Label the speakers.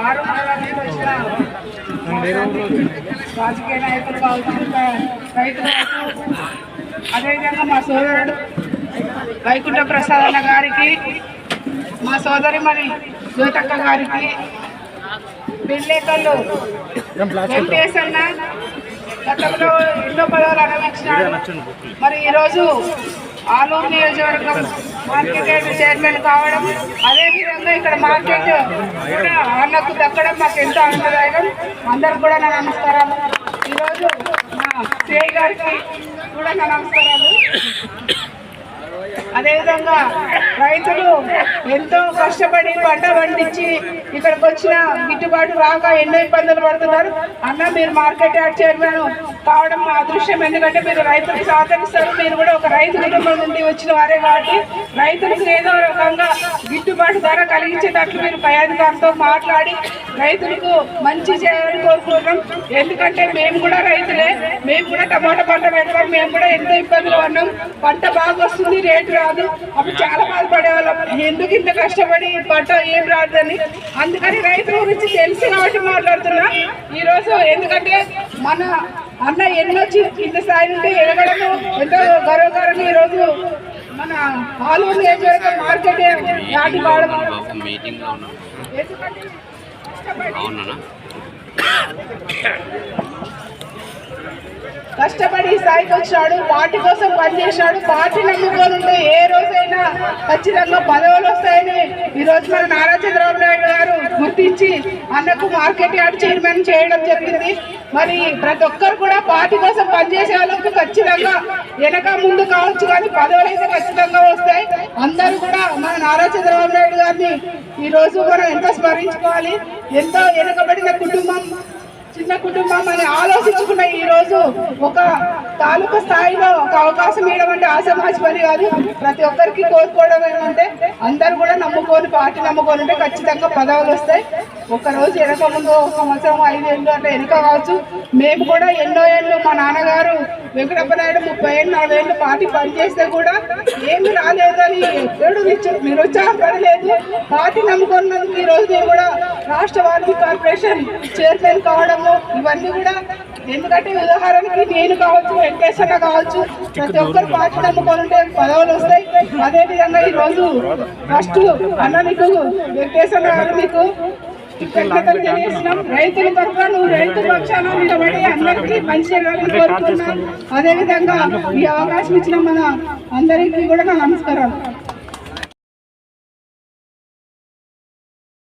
Speaker 1: ఆరు మండలాల నుంచి వచ్చిన రాజకీయ నాయకులు కావచ్చు రైతులు అదేవిధంగా మా సోదరుడు వైకుంఠ ప్రసాద్ అన్న గారికి మా సోదరి మరి జ్యోతక్క గారికి పెళ్ళేకళ్ళు వెంకటేశ్ అన్న గతంలో ఎన్నో పదవులు అనుభవించినాడు. మరి ఈరోజు ఆలూరు నియోజకవర్గం మార్కెట్ యార్డ్ చైర్మన్ కావడం అదేవిధంగా ఇక్కడ మార్కెట్ కూడా అన్నకు దక్కడం మాకు ఎంతో ఆనందదాయకం. అందరికి కూడా నా నమస్కారాలు. ఈరోజు మా శ్రేయ గారికి కూడా నా నమస్కారాలు. అదేవిధంగా రైతులు ఎంతో కష్టపడి పంట పండించి ఇక్కడికి వచ్చిన గిట్టుబాటు రాక ఎన్నో ఇబ్బందులు పడుతున్నారు. అన్న మీరు మార్కెట్ యాడ్ చైర్మన్ కావడం మా అదృష్టం ఎందుకంటే మీరు రైతులకు సహకరిస్తారు. మీరు కూడా ఒక రైతు కుటుంబం నుండి వచ్చిన వారే కాబట్టి రైతులకు ఏదో రకంగా గిట్టుబాటు ధర కలిగించేటట్లు మీరు పై అధికారులతో మాట్లాడి రైతులకు మంచి చేయాలని కోరుకుంటున్నాం. ఎందుకంటే మేము కూడా రైతులే. మేము కూడా టమాటా పంట పెడతాం. మేము కూడా ఎంతో ఇబ్బందులు పడినాం పంట బాగా వస్తుంది రేటు రాదు. అప్పుడు చాలా బాధపడేవాళ్ళం ఎందుకు ఇంత కష్టపడి పంట ఏం రాదని? అందుకని రైతుల గురించి తెలిసి కాబట్టి మాట్లాడుతున్నా. ఈరోజు ఎందుకంటే మన అన్న ఎన్నో కింద స్థాయి నుండి ఎదగడము ఎంతో గర్వకారంగా ఈరోజు మన ఆలూరు
Speaker 2: మార్కెట్లో ఉన్నాం.
Speaker 1: ఎందుకంటే
Speaker 2: అవునా
Speaker 1: కష్టపడి స్థాయికి వచ్చాడు పార్టీ కోసం పనిచేశాడు పార్టీ నమ్ముకొని ఉంటే ఏ రోజైనా ఖచ్చితంగా పదవులు వస్తాయని ఈ రోజు మన నారా చంద్రబాబు నాయుడు గారు గుర్తించి అన్నకు మార్కెట్ యార్డ్ చైర్మన్ చేయడం జరిగింది. మరి ప్రతి ఒక్కరు కూడా పార్టీ కోసం పనిచేసే వాళ్ళకు ఖచ్చితంగా వెనక ముందు కావచ్చు కానీ పదవులు అయితే ఖచ్చితంగా అందరూ కూడా మన నారా చంద్రబాబు నాయుడు గారిని ఈ రోజు కూడా ఎంతో స్మరించుకోవాలి? ఎంతో వెనుకబడిన కుటుంబం చిన్న కుటుంబం అని ఆలోచించుకున్న ఈ రోజు ఒక తాలూకా స్థాయిలో ఒక అవకాశం ఇవ్వడం అంటే ఆసమాజ్ పని కాదు. ప్రతి ఒక్కరికి కోరుకోవడం ఏంటంటే అందరు కూడా నమ్ముకొని పార్టీ నమ్ముకొని ఉంటే ఖచ్చితంగా పదవులు వస్తాయి. ఒక రోజు వెనక ముందు ఒక సంవత్సరం ఐదేళ్ళు అంటే వెనుక కావచ్చు. మేము కూడా ఎన్నో ఏళ్ళు మా నాన్నగారు వెంకటప్ప నాయుడు ముప్పై ఏళ్ళు నలభై ఏళ్ళు పార్టీ పనిచేస్తే కూడా ఏమి రాలేదని ఎప్పుడు నిరుత్సా- నిరుత్సాహపడలేదు పార్టీ నమ్ముకున్నందుకు ఈ రోజు నేను కూడా రాష్ట్ర వాల్మీ కార్పొరేషన్ చైర్మన్ కావడము ఇవన్నీ కూడా ఎందుకంటే ఉదాహరణకి నేను కావచ్చు వెంకటేశ్వర కావచ్చు ప్రతి ఒక్కరు పార్టీ నమ్ముకొని ఉంటే పదవులు వస్తాయి. అదేవిధంగా ఈ రోజు ఫస్ట్ అన్న నీకు వెంకటేశ్వర గారు మీకు కృతజ్ఞతలు తెలియజేస్తున్నాం. రైతుల తరఫున నువ్వు రైతు పక్షాన నిలబడి అందరికీ మంచి జరగాలని కోరుకుంటున్నాం అదేవిధంగా ఈ అవకాశం ఇచ్చిన మన అందరికీ కూడా నా నమస్కారాలు.